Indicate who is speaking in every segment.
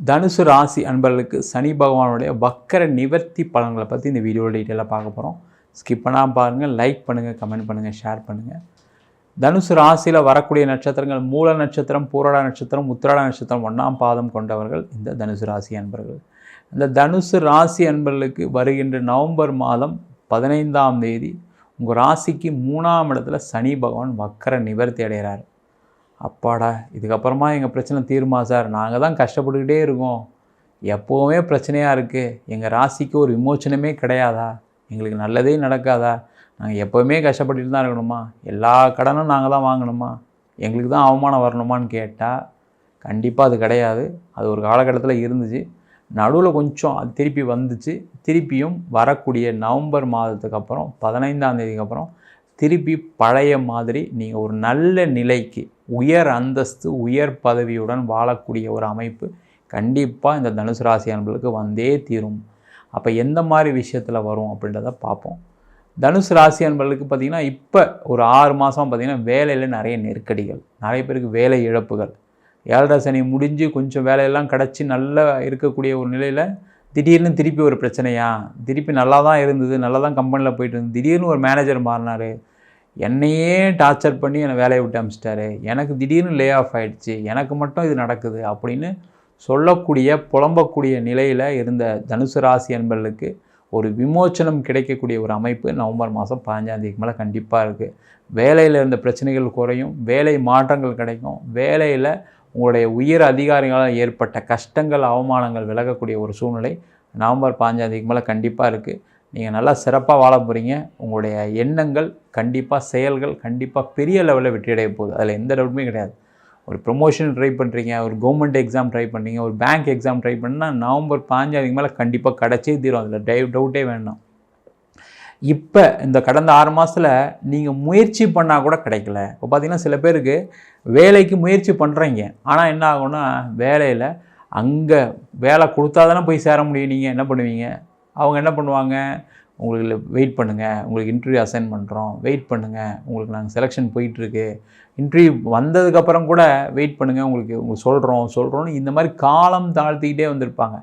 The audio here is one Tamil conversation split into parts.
Speaker 1: தனுசு ராசி அன்பர்களுக்கு சனி பகவானுடைய வக்கர நிவர்த்தி பலன்களை பற்றி இந்த வீடியோவில் டீட்டெயிலாக பார்க்க போகிறோம் ஸ்கிப் பண்ணாமல் பாருங்கள் லைக் பண்ணுங்கள் கமெண்ட் பண்ணுங்கள் ஷேர் பண்ணுங்கள் தனுசு ராசியில் வரக்கூடிய நட்சத்திரங்கள் மூல நட்சத்திரம் பூரடா நட்சத்திரம் உத்திராட நட்சத்திரம் ஒன்றாம் பாதம் கொண்டவர்கள் இந்த தனுசு ராசி அன்பர்கள். இந்த தனுசு ராசி அன்பர்களுக்கு வருகின்ற நவம்பர் மாதம் பதினைந்தாம் தேதி உங்கள் ராசிக்கு மூணாம் இடத்துல சனி பகவான் வக்கர நிவர்த்தி அடைகிறார். அப்பாடா இதுக்கப்புறமா எங்கள் பிரச்சனை தீருமா சார்? நாங்கள் தான் கஷ்டப்பட்டுக்கிட்டே இருக்கோம். எப்போவுமே பிரச்சனையாக இருக்குது எங்கள் ராசிக்கு ஒரு விமோச்சனமே கிடையாதா? எங்களுக்கு நல்லதே நடக்காதா? நாங்கள் எப்போவுமே கஷ்டப்பட்டுட்டு தான் இருக்கணுமா? எல்லா கடனும் நாங்கள் தான் வாங்கணுமா? எங்களுக்கு தான் அவமானம் வரணுமான்னு கேட்டால் கண்டிப்பாக அது கிடையாது. அது ஒரு காலகட்டத்தில் இருந்துச்சு. நடுவில் கொஞ்சம் அது திருப்பி வந்துச்சு. திருப்பியும் வரக்கூடிய நவம்பர் மாதத்துக்கு அப்புறம் பதினைந்தாம் தேதிக்கு அப்புறம் திருப்பி பழைய மாதிரி நீங்கள் ஒரு நல்ல நிலைக்கு உயர் அந்தஸ்து உயர் பதவியுடன் வாழக்கூடிய ஒரு அமைப்பு கண்டிப்பாக இந்த தனுசு ராசி அன்பர்களுக்கு வந்தே தீரும். அப்போ எந்த மாதிரி விஷயத்தில் வரும் அப்படின்றத பார்ப்போம். தனுசு ராசி அன்பர்களுக்கு பார்த்திங்கன்னா இப்போ ஒரு ஆறு மாதம் பார்த்திங்கன்னா வேலையில் நிறைய நெருக்கடிகள் நிறைய பேருக்கு வேலை இழப்புகள். ஏழரை சனி முடிஞ்சு கொஞ்சம் வேலையெல்லாம் கிடச்சி நல்லா இருக்கக்கூடிய ஒரு நிலையில் திடீர்னு திருப்பி ஒரு பிரச்சனையா? திருப்பி நல்லா தான் இருந்தது நல்லா தான் கம்பெனியில் போயிட்டு இருந்தது. திடீர்னு ஒரு மேனேஜர் மாறினார். என்னையே டார்ச்சர் பண்ணி என்னை வேலையை விட்டு அமிச்சிட்டாரு. எனக்கு திடீர்னு லே ஆஃப் ஆகிடுச்சு எனக்கு மட்டும் இது நடக்குது அப்படின்னு சொல்லக்கூடிய புலம்பக்கூடிய நிலையில் இருந்த தனுசு ராசி என்பர்களுக்கு ஒரு விமோச்சனம் கிடைக்கக்கூடிய ஒரு அமைப்பு நவம்பர் மாதம் பதினஞ்சாந்தேதிக்கு மேலே கண்டிப்பாக இருக்குது வேலையில் இருந்த பிரச்சனைகள் குறையும். வேலை மாற்றங்கள் கிடைக்கும். வேலையில் உங்களுடைய உயர் அதிகாரிகளால் ஏற்பட்ட கஷ்டங்கள் அவமானங்கள் விலகக்கூடிய ஒரு சூழ்நிலை நவம்பர் பாஞ்சாந்தேதிக்கு மேலே கண்டிப்பாக இருக்குது நீங்கள் நல்லா சிறப்பாக வாழ போகிறீங்க உங்களுடைய எண்ணங்கள் கண்டிப்பாக செயல்கள் கண்டிப்பாக பெரிய லெவலில் வெற்றியடைய போகுது. அதில் எந்த டவுட்டுமே கிடையாது. ஒரு ப்ரொமோஷன் ட்ரை பண்ணுறீங்க ஒரு கவர்மெண்ட் எக்ஸாம் ட்ரை பண்ணுறீங்க ஒரு பேங்க் எக்ஸாம் ட்ரை பண்ணால் நவம்பர் பாஞ்சாவதுக்கு மேலே கண்டிப்பாக கிடச்சே தீரும். அதில் டை டவுட்டே வேணும் இப்போ இந்த கடந்த ஆறு மாதத்தில் நீங்கள் முயற்சி பண்ணால் கூட கிடைக்கல. இப்போ பார்த்தீங்கன்னா சில பேருக்கு வேலைக்கு முயற்சி பண்ணுறீங்க ஆனால் என்ன ஆகும்னா வேலையில் அங்கே வேலை கொடுத்தா தானே போய் சேர முடியும். நீங்கள் என்ன பண்ணுவீங்க? அவங்க என்ன பண்ணுவாங்க? உங்களுக்கு வெயிட் பண்ணுங்கள் உங்களுக்கு இன்டர்வியூ அசைன் பண்ணுறோம் வெயிட் பண்ணுங்கள் உங்களுக்கு நாங்கள் செலெக்ஷன் போயிட்டுருக்கு. இன்டர்வியூ வந்ததுக்கப்புறம் கூட வெயிட் பண்ணுங்கள் உங்களுக்கு உங்களுக்கு சொல்கிறோம் சொல்கிறோன்னு இந்த மாதிரி காலம் தாழ்த்திக்கிட்டே வந்திருப்பாங்க.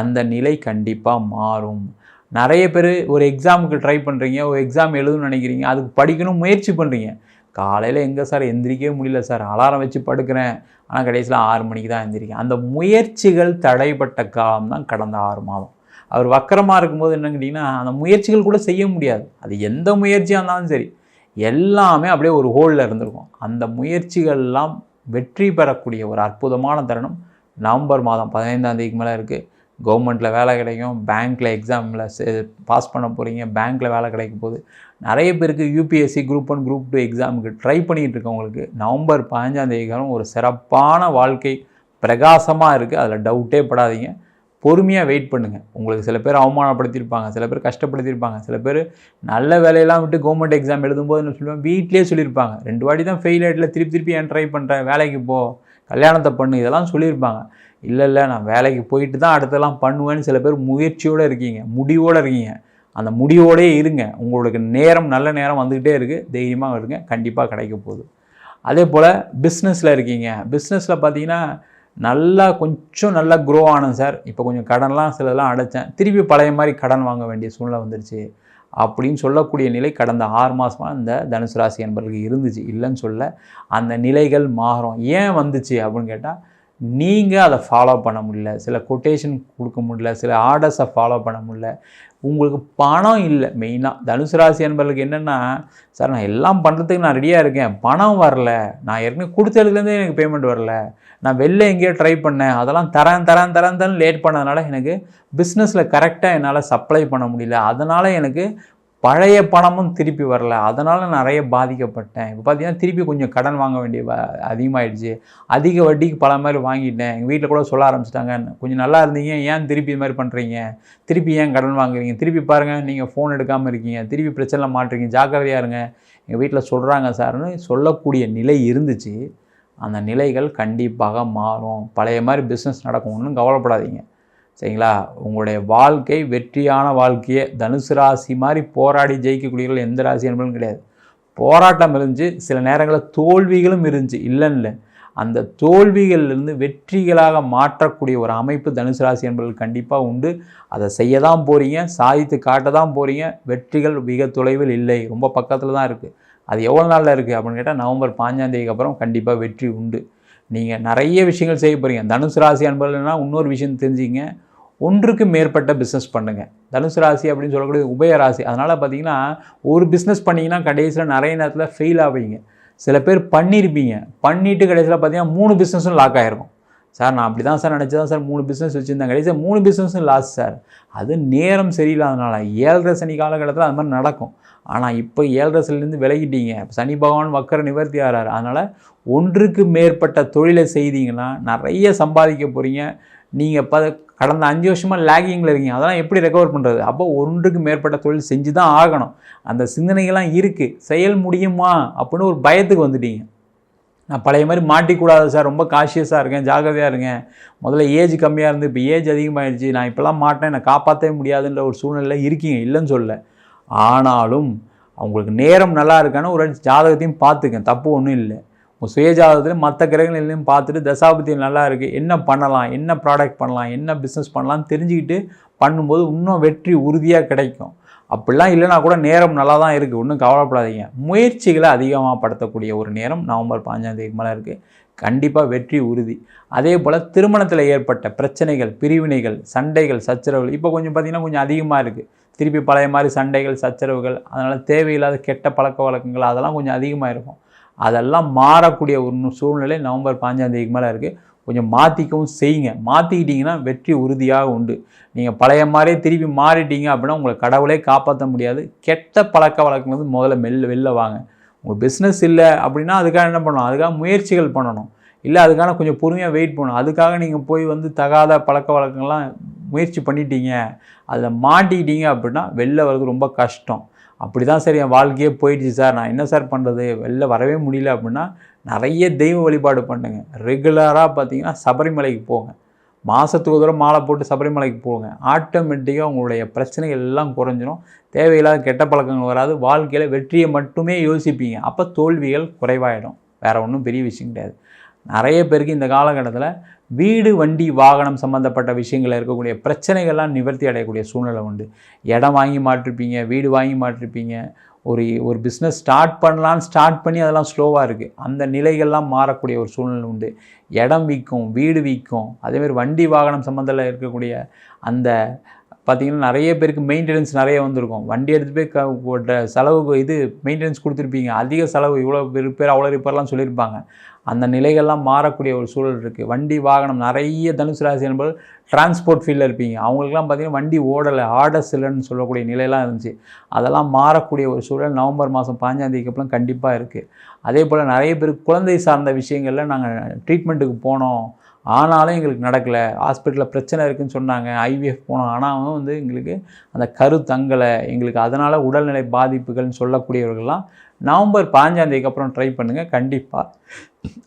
Speaker 1: அந்த நிலை கண்டிப்பாக மாறும். நிறைய பேர் ஒரு எக்ஸாமுக்கு ட்ரை பண்ணுறீங்க ஒரு எக்ஸாம் எழுதணும்னு நினைக்கிறீங்க. அதுக்கு படிக்கணும் முயற்சி பண்ணுறீங்க காலையில் எங்கே சார்? எந்திரிக்கவே முடியல சார். அலாரம் வச்சு படுக்கிறேன். ஆனால் கடைசியில் ஆறு மணிக்கு தான் எந்திரிக்கேன். அந்த முயற்சிகள் தடைப்பட்ட காலம் தான் கடந்த ஆறு மாதம். அவர் வக்கரமாக இருக்கும்போது என்னன்னு கேட்டிங்கன்னா அந்த முயற்சிகள் கூட செய்ய முடியாது. அது எந்த முயற்சியாக இருந்தாலும் சரி எல்லாமே அப்படியே ஒரு ஹோலில் இருந்திருக்கும். அந்த முயற்சிகள்லாம் வெற்றி பெறக்கூடிய ஒரு அற்புதமான தருணம் நவம்பர் மாதம் பதினைந்தாம் தேதிக்கு மேலே இருக்குது கவர்மெண்ட்டில் வேலை கிடைக்கும் பேங்க்கில் எக்ஸாமில் பாஸ் பண்ண போகிறீங்க பேங்க்கில் வேலை கிடைக்க போகுது. நிறைய பேருக்கு UPSC group one group two எக்ஸாமுக்கு ட்ரை பண்ணிகிட்டு இருக்கவங்களுக்கு நவம்பர் பதினஞ்சாம் தேதிக்காலம் ஒரு சிறப்பான வாழ்க்கை பிரகாசமாக இருக்குது அதில் டவுட்டே படாதீங்க. பொறுமையாக வெயிட் பண்ணுங்கள் உங்களுக்கு சில பேர் அவமானப்படுத்தியிருப்பாங்க சில பேர் கஷ்டப்படுத்தியிருப்பாங்க சில பேர் நல்ல வேலையெல்லாம் விட்டு கவர்மெண்ட் எக்ஸாம் எழுதும்போது என்ன சொல்லுவேன் வீட்லேயே சொல்லியிருப்பாங்க. ரெண்டு வாட்டி தான் ஃபெயில் ஆகிட்டில் திருப்பி திருப்பி ஏன் ட்ரை பண்ணுறேன் வேலைக்கு போ கல்யாணத்தை பண்ணு இதெல்லாம் சொல்லியிருப்பாங்க. இல்லை இல்லை நான் வேலைக்கு போயிட்டு தான் அடுத்தெல்லாம் பண்ணுவேன்னு சில பேர் முயற்சியோடு இருக்கீங்க முடிவோடு இருக்கீங்க. அந்த முடிவோடே இருங்க. உங்களுக்கு நேரம் நல்ல நேரம் வந்துக்கிட்டே இருக்குது தைரியமாக இருங்க. கண்டிப்பாக கிடைக்க போகுது. அதே போல் பிஸ்னஸில் இருக்கீங்க. பிஸ்னஸில் பார்த்தீங்கன்னா நல்லா கொஞ்சம் நல்லா க்ரோ ஆனேன் சார். இப்போ கொஞ்சம் கடன்லாம் சிலதெல்லாம் அடைச்சேன். திருப்பி பழைய மாதிரி கடன் வாங்க வேண்டிய சூழ்நிலை வந்துருச்சு. அப்படின்னு சொல்லக்கூடிய நிலை கடந்த ஆறு மாதமாக இந்த தனுசு ராசி என்பவர்களுக்கு இருந்துச்சு. இல்லைன்னு சொல்ல அந்த நிலைகள் மாறும். ஏன் வந்துச்சு அப்படின்னு கேட்டால் நீங்கள் அதை ஃபாலோ பண்ண முடியல. சில கொட்டேஷன் கொடுக்க முடியல. சில ஆர்டர்ஸை ஃபாலோ பண்ண முடியல. உங்களுக்கு பணம் இல்லை. மெயினாக தனுசு ராசி என்பவர்களுக்கு என்னென்னா சார் நான் எல்லாம் பண்ணுறதுக்கு நான் ரெடியாக இருக்கேன். பணம் வரல. நான் ஏற்கனவே கொடுத்ததுலேருந்தே எனக்கு பேமெண்ட் வரல. நான் வெளில எங்கேயோ ட்ரை பண்ணேன். அதெல்லாம் தரேன் தரேன் தரேன் தரேன் லேட் பண்ணதுனால எனக்கு பிஸ்னஸில் கரெக்டாக என்னால் சப்ளை பண்ண முடியல. அதனால் எனக்கு பழைய பணமும் திருப்பி வரல. அதனால் நிறைய பாதிக்கப்பட்டேன். இப்போ பார்த்தீங்கன்னா திருப்பி கொஞ்சம் கடன் வாங்க வேண்டிய அதிகமாகிடுச்சு அதிக வட்டிக்கு பல மாதிரி வாங்கிட்டேன். எங்கள் வீட்டில் கூட சொல்ல ஆரம்பிச்சிட்டாங்க கொஞ்சம் நல்லா இருந்தீங்க. ஏன் திருப்பி இது மாதிரி பண்ணுறீங்க திருப்பி ஏன் கடன் வாங்குறீங்க? திருப்பி பாருங்கள் நீங்கள் ஃபோன் எடுக்காமல் இருக்கீங்க. திருப்பி பிரச்சனை மாட்டுறீங்க ஜாக்கிரதையாக இருங்க. எங்கள் வீட்டில் சொல்கிறாங்க சார்னு சொல்லக்கூடிய நிலை இருந்துச்சு. அந்த நிலைகள் கண்டிப்பாக மாறும். பழைய மாதிரி பிஸ்னஸ் நடக்கும் ஒன்றும் கவலைப்படாதீங்க. சரிங்களா? உங்களுடைய வாழ்க்கை வெற்றியான வாழ்க்கையை. தனுசு ராசி மாதிரி போராடி ஜெயிக்கக்கூடியவர்கள் எந்த ராசி என்பதும் கிடையாது. போராட்டம் இருந்துச்சு சில நேரங்களில் தோல்விகளும் இருந்துச்சு. இல்லைன்னு இல்லை. அந்த தோல்விகளிலிருந்து வெற்றிகளாக மாற்றக்கூடிய ஒரு அமைப்பு தனுசு ராசி என்பவர்கள் கண்டிப்பாக உண்டு. அதை செய்ய தான் போகிறீங்க சாதித்து காட்ட தான் போகிறீங்க வெற்றிகள் மிக தொலைவில் இல்லை. ரொம்ப பக்கத்தில் தான் இருக்குது அது எவ்வளோ நாளில் இருக்குது அப்படின்னு கேட்டால் நவம்பர் பாஞ்சாந்தேதிக்கு அப்புறம் கண்டிப்பாக வெற்றி உண்டு. நீங்கள் நிறைய விஷயங்கள் செய்ய போகிறீங்க தனுசு ராசி அன்பர்கள்னா இன்னொரு விஷயம் தெரிஞ்சுங்க ஒன்றுக்கு மேற்பட்ட பிஸ்னஸ் பண்ணுங்கள் தனுசு ராசி அப்படின்னு சொல்லக்கூடிய உபய ராசி. அதனால் பார்த்தீங்கன்னா ஒரு பிஸ்னஸ் பண்ணிங்கன்னா கடைசியில் நிறைய நேரத்தில் ஃபெயில் ஆவீங்க. சில பேர் பண்ணியிருப்பீங்க பண்ணிவிட்டு கடைசியில் பார்த்தீங்கன்னா மூணு பிஸ்னஸும் லாக் ஆகிருக்கும் சார் நான் அப்படி தான் சார் நினச்சி தான் சார் மூணு பிஸ்னஸ் வச்சுருந்தேன். கடைசியாக மூணு பிஸ்னஸும் லாஸ் சார். அது நேரம் சரியில்லாதனால ஏழரை சனி காலகட்டத்தில் அது மாதிரி நடக்கும். ஆனால் இப்போ ஏழரை சனிலேருந்து விலகிட்டீங்க. சனி பகவான் வக்கர நிவர்த்தி ஆகிறார் அதனால் ஒன்றுக்கு மேற்பட்ட தொழிலை செய்தீங்கன்னா நிறைய சம்பாதிக்க போகிறீங்க நீங்கள் ப கடந்த அஞ்சு வருஷமாக லேகிங்கில் இருக்கீங்க. அதெல்லாம் எப்படி ரெக்கவர் பண்ணுறது அப்போ ஒன்றுக்கு மேற்பட்ட தொழில் செஞ்சு தான் ஆகணும். அந்த சிந்தனைகள்லாம் இருக்குது செயல் முடியுமா? அப்படின்னு ஒரு பயத்துக்கு வந்துட்டீங்க. நான் பழைய மாதிரி மாட்டிக்கூடாது சார். ரொம்ப காஷியஸாக இருக்கேன். ஜாகிரதையாக இருக்கேன் முதல்ல ஏஜ் கம்மியாக இருந்து இப்போ ஏஜ் அதிகமாகிடுச்சு நான் இப்போல்லாம் மாட்டேன் என்னை காப்பாற்றவே முடியாதுன்ற ஒரு சூழ்நிலை இருக்கீங்க. இல்லைன்னு சொல்ல ஆனாலும் அவங்களுக்கு நேரம் நல்லா இருக்கான்னு ஒரு ஜாதகத்தையும் பார்த்துக்கேன் தப்பு ஒன்றும் இல்லை. உங்கள் சுயஜாதகத்தில் மற்ற கிரகங்களையும் பார்த்துட்டு தசாபதி நல்லா இருக்குது என்ன பண்ணலாம்? என்ன ப்ராடக்ட் பண்ணலாம்? என்ன பிஸ்னஸ் பண்ணலாம்னு தெரிஞ்சுக்கிட்டு பண்ணும்போது இன்னும் வெற்றி உறுதியாக கிடைக்கும். அப்படிலாம் இல்லைனா கூட நேரம் நல்லா தான் இருக்குது ஒன்றும் கவலைப்படாதீங்க. முயற்சிகளை அதிகமாக படுத்தக்கூடிய ஒரு நேரம் நவம்பர் பாஞ்சாம் மேலே இருக்குது கண்டிப்பாக வெற்றி உறுதி. அதே போல் திருமணத்தில் ஏற்பட்ட பிரச்சனைகள் பிரிவினைகள் சண்டைகள் சச்சரவுகள் இப்போ கொஞ்சம் பார்த்திங்கன்னா கொஞ்சம் அதிகமாக இருக்குது திருப்பி பழைய மாதிரி சண்டைகள் சச்சரவுகள் அதனால் தேவையில்லாத கெட்ட பழக்க வழக்கங்கள் அதெல்லாம் கொஞ்சம் அதிகமாக இருக்கும். அதெல்லாம் மாறக்கூடிய ஒரு சூழ்நிலை நவம்பர் பாஞ்சாம் தேதிக்கு மேலே இருக்குது கொஞ்சம் மாற்றிக்கவும் செய்யுங்க. மாற்றிக்கிட்டிங்கன்னா வெற்றி உறுதியாக உண்டு. நீங்கள் பழைய மாதிரியே திருப்பி மாறிட்டீங்க அப்படின்னா உங்களை கடவுளே காப்பாற்ற முடியாது. கெட்ட பழக்க வழக்கம் வந்து முதல்ல மெல்ல வெளில வாங்க. உங்கள் பிஸ்னஸ் இல்லை அப்படின்னா அதுக்காக என்ன பண்ணணும்? அதுக்காக முயற்சிகள் பண்ணணும். இல்லை அதுக்கான கொஞ்சம் பொறுமையாக வெயிட் பண்ணணும். அதுக்காக நீங்கள் போய் வந்து தகாத பழக்க வழக்கங்கள்லாம் முயற்சி பண்ணிட்டீங்க. அதில் மாட்டிக்கிட்டீங்க அப்படின்னா வெளில வர்றது ரொம்ப கஷ்டம். அப்படி தான் சார் என் வாழ்க்கையே போயிடுச்சு சார். நான் என்ன சார் பண்ணுறது வெளில வரவே முடியல அப்படின்னா நிறைய தெய்வ வழிபாடு பண்ணுங்க. ரெகுலராக பார்த்தீங்கன்னா சபரிமலைக்கு போங்க. மாதத்துக்கு ஒரு தடவை மாலை போட்டு சபரிமலைக்கு போங்க. ஆட்டோமேட்டிக்காக உங்களுடைய பிரச்சனைகள் எல்லாம் குறைஞ்சிரும். தேவையில்லாத கெட்ட பழக்கங்கள் வராது. வாழ்க்கையில் வெற்றியை மட்டுமே யோசிப்பீங்க. அப்போ தோல்விகள் குறைவாயிடும். வேறு ஒன்றும் பெரிய விஷயம் கிடையாது. நிறைய பேருக்கு இந்த காலகட்டத்தில் வீடு வண்டி வாகனம் சம்மந்தப்பட்ட விஷயங்களில் இருக்கக்கூடிய பிரச்சனைகள்லாம் நிவர்த்தி அடையக்கூடிய சூழ்நிலை உண்டு. இடம் வாங்கி மாட்டிருப்பீங்க வீடு வாங்கி மாட்டிருப்பீங்க. ஒரு ஒரு பிஸ்னஸ் ஸ்டார்ட் பண்ணலான்னு ஸ்டார்ட் பண்ணி அதெல்லாம் ஸ்லோவாக இருக்குது அந்த நிலைகள்லாம் மாறக்கூடிய ஒரு சூழ்நிலை உண்டு. இடம் விற்கும் வீடு விற்கும் அதேமாதிரி வண்டி வாகனம் சம்மந்தத்தில் இருக்கக்கூடிய அந்த பார்த்திங்கன்னா நிறைய பேருக்கு மெயின்டெனன்ஸ் நிறைய வந்திருக்கும். வண்டி எடுத்து போய் க செலவுக்கு இது மெயின்டெனன்ஸ் கொடுத்துருப்பீங்க. அதிக செலவு இவ்வளோ பேர் அவ்வளோ ரிப்பேர்லாம் சொல்லியிருப்பாங்க. அந்த நிலைகள்லாம் மாறக்கூடிய ஒரு சூழல் இருக்குது வண்டி வாகனம் நிறைய தனுசு ராசி என்பது டிரான்ஸ்போர்ட் ஃபீல்டில் இருப்பீங்க. அவங்களுக்குலாம் பார்த்திங்கன்னா வண்டி ஓடலை ஆர்டர்ஸ் இல்லைன்னு சொல்லக்கூடிய நிலையெல்லாம் இருந்துச்சு. அதெல்லாம் மாறக்கூடிய ஒரு சூழல் நவம்பர் மாதம் பாஞ்சாந்தேதிக்கு அப்புறம் கண்டிப்பாக இருக்குது அதே போல் நிறைய பேர் குழந்தை சார்ந்த விஷயங்களில் நாங்கள் ட்ரீட்மெண்ட்டுக்கு போனோம். ஆனாலும் எங்களுக்கு நடக்கலை. ஹாஸ்பிட்டலில் பிரச்சனை இருக்குதுன்னு சொன்னாங்க. ஐவிஎஃப் போனோம். ஆனால் வந்து எங்களுக்கு அந்த கரு தங்கலை எங்களுக்கு அதனால் உடல்நிலை பாதிப்புகள்னு சொல்லக்கூடியவர்கள்லாம் நவம்பர் பாஞ்சாந்தேதிக்கு அப்புறம் ட்ரை பண்ணுங்கள் கண்டிப்பாக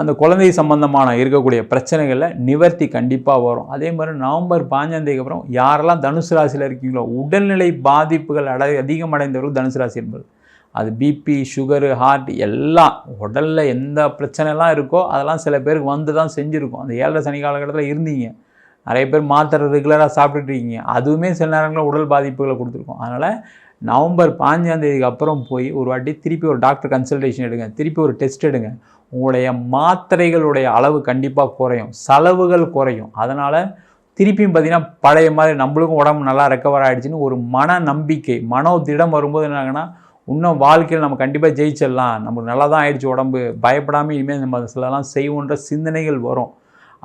Speaker 1: அந்த குழந்தை சம்பந்தமான இருக்கக்கூடிய பிரச்சனைகளில் நிவர்த்தி கண்டிப்பாக வரும். அதே மாதிரி நவம்பர் பாஞ்சாந்தேதிக்கு அப்புறம் யாரெல்லாம் தனுசு ராசியில் இருக்கீங்களோ உடல்நிலை பாதிப்புகள் அடை அதிகமடைந்தவர்கள் தனுசு ராசி என்பது. அது பிபி சுகரு ஹார்ட் எல்லாம் உடலில் எந்த பிரச்சனைலாம் இருக்கோ அதெல்லாம் சில பேருக்கு வந்து தான் செஞ்சுருக்கும். அந்த ஏழரை சனி காலகட்டத்தில் இருந்தீங்க. நிறைய பேர் மாத்திரை ரெகுலராக சாப்பிட்டுட்டு இருக்கீங்க. அதுவுமே சில நேரங்களில் உடல் பாதிப்புகளை கொடுத்துருக்கோம். அதனால் நவம்பர் பாஞ்சாந்தேதிக்கு அப்புறம் போய் ஒரு வாட்டி திருப்பி ஒரு டாக்டர் கன்சல்டேஷன் எடுங்க. திருப்பி ஒரு டெஸ்ட் எடுங்க. உங்களுடைய மாத்திரைகளுடைய அளவு கண்டிப்பாக குறையும். செலவுகள் குறையும். அதனால் திருப்பியும் பார்த்திங்கன்னா பழைய மாதிரி நம்மளுக்கும் உடம்பு நல்லா ரெக்கவர் ஆகிடுச்சின்னு ஒரு மன நம்பிக்கை மனோ திடம் வரும்போது என்னாங்கன்னா இன்னும் வாழ்க்கையில் நம்ம கண்டிப்பாக ஜெயிச்சிடலாம். நமக்கு நல்லா தான் ஆயிடுச்சு உடம்பு. பயப்படாமல் இனிமேல் நம்ம சிலலாம் செய்வோன்ற சிந்தனைகள் வரும்.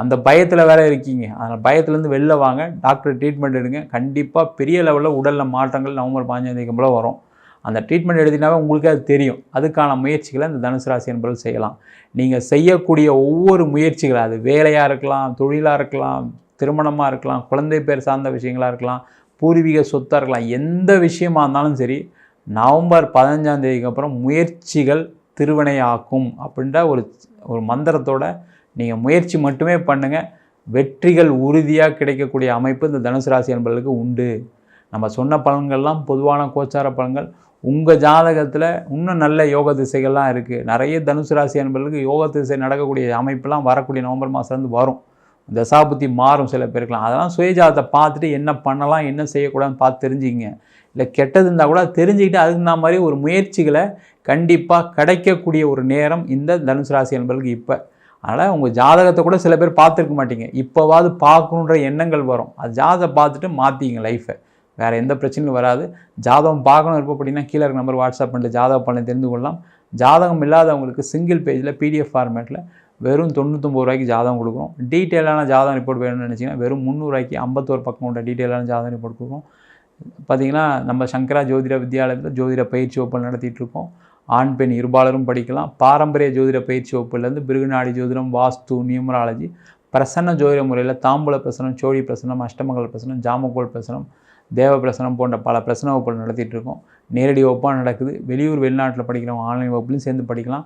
Speaker 1: அந்த பயத்தில் வேற இருக்கீங்க. அதனால் பயத்துலேருந்து வெளில வாங்க. டாக்டர் ட்ரீட்மெண்ட் எடுங்க. கண்டிப்பாக பெரிய லெவலில் உடலில் மாற்றங்கள் நவம்பர் பாஞ்சாந்தேதி போல் வரும். அந்த ட்ரீட்மெண்ட் எடுத்தினாவே உங்களுக்கு அது தெரியும். அதுக்கான முயற்சிகளை இந்த தனுசு ராசி என்பது செய்யலாம். நீங்கள் செய்யக்கூடிய ஒவ்வொரு முயற்சிகள் அது வேலையாக இருக்கலாம் தொழிலாக இருக்கலாம் திருமணமாக இருக்கலாம் குழந்தை பேர் சார்ந்த விஷயங்களாக இருக்கலாம் பூர்வீக சொத்தாக இருக்கலாம் எந்த விஷயமா இருந்தாலும் சரி நவம்பர் பதினஞ்சாம் தேதிக்கு அப்புறம் முயற்சிகள் திருவினையாக்கும் அப்படின்ற ஒரு ஒரு மந்திரத்தோட நீங்கள் முயற்சி மட்டுமே பண்ணுங்கள் வெற்றிகள் உறுதியாக கிடைக்கக்கூடிய அமைப்பு இந்த தனுசு ராசி என்பதற்கு உண்டு. நம்ம சொன்ன பலன்கள்லாம் பொதுவான கோச்சார பலன்கள். உங்கள் ஜாதகத்தில் இன்னும் நல்ல யோக திசைகள்லாம் இருக்குது நிறைய தனுசு ராசி அன்பர்களுக்கு யோக திசை நடக்கக்கூடிய அமைப்பெல்லாம் வரக்கூடிய நவம்பர் மாதத்துலேருந்து வரும். தசாபுத்தி மாறும் சில பேருக்குலாம் அதெல்லாம் சுயஜாதத்தை பார்த்துட்டு என்ன பண்ணலாம் என்ன செய்யக்கூடாதுன்னு பார்த்து தெரிஞ்சுக்கிங்க. இல்லை கெட்டது இருந்தால் கூட தெரிஞ்சுக்கிட்டு அதுக்கு தகுந்த மாதிரி ஒரு முயற்சிகளை கண்டிப்பாக கிடைக்கக்கூடிய ஒரு நேரம் இந்த தனுசு ராசி என்பதற்கு இப்போ. அதனால் உங்கள் ஜாதகத்தை கூட சில பேர் பார்த்துருக்க மாட்டீங்க. இப்போவாது பார்க்கணுன்ற எண்ணங்கள் வரும். அது ஜாதகத்தை பார்த்துட்டு மாற்றிங்க லைஃப்பை வேறு எந்த பிரச்சனையும் வராது. ஜாதகம் பார்க்கணும் விருப்பப்பட்டீங்கன்னா கீழே இருக்க நம்பர் வாட்ஸ்அப் பண்ணிட்டு ஜாதகம் பண்ணி தெரிந்து கொள்ளலாம். ஜாதகம் இல்லாதவங்களுக்கு சிங்கிள் பேஜில் பிடிஎஃப் ஃபார்மேட்டில் வெறும் தொண்ணூத்தொம்பது ரூபாய்க்கு ஜாதகம் கொடுக்குறோம். டீட்டெயிலான ஜாதகம் ரிப்போர்ட் வேணும்னு நினச்சிங்கன்னா வெறும் முந்நூறுரூவாய்க்கு ஐம்பத்தோரு பக்கம் கொண்ட டீட்டெயிலான ஜாதகம் ரிப்போர்ட் கொடுக்குறோம். பார்த்தீங்கன்னா நம்ம சங்கரா ஜோதிட வித்யாலயத்தில் ஜோதிட பயிற்சி வகுப்பு நடத்திட்டுருக்கோம் ஆண் பெண் இருபாலரும் படிக்கலாம். பாரம்பரிய ஜோதிட பயிற்சி வகுப்புலேருந்து பிருகுநாடி ஜோதிடம் வாஸ்து நியூமராலஜி பிரசன்ன ஜோதிட முறையில் தாம்பூல பிரசனம் சோழி பிரசனம் அஷ்டமங்கல பிரசனம் ஜாமக்கோல் பிரசனம் தேவ பிரசனம் போன்ற பல பிரசன வகுப்புகள் நடத்திட்டு இருக்கோம். நேரடி வகுப்பாக நடக்குது. வெளியூர் வெளிநாட்டில் படிக்கிறவங்க ஆன்லைன் வகுப்புலையும் சேர்ந்து படிக்கலாம்.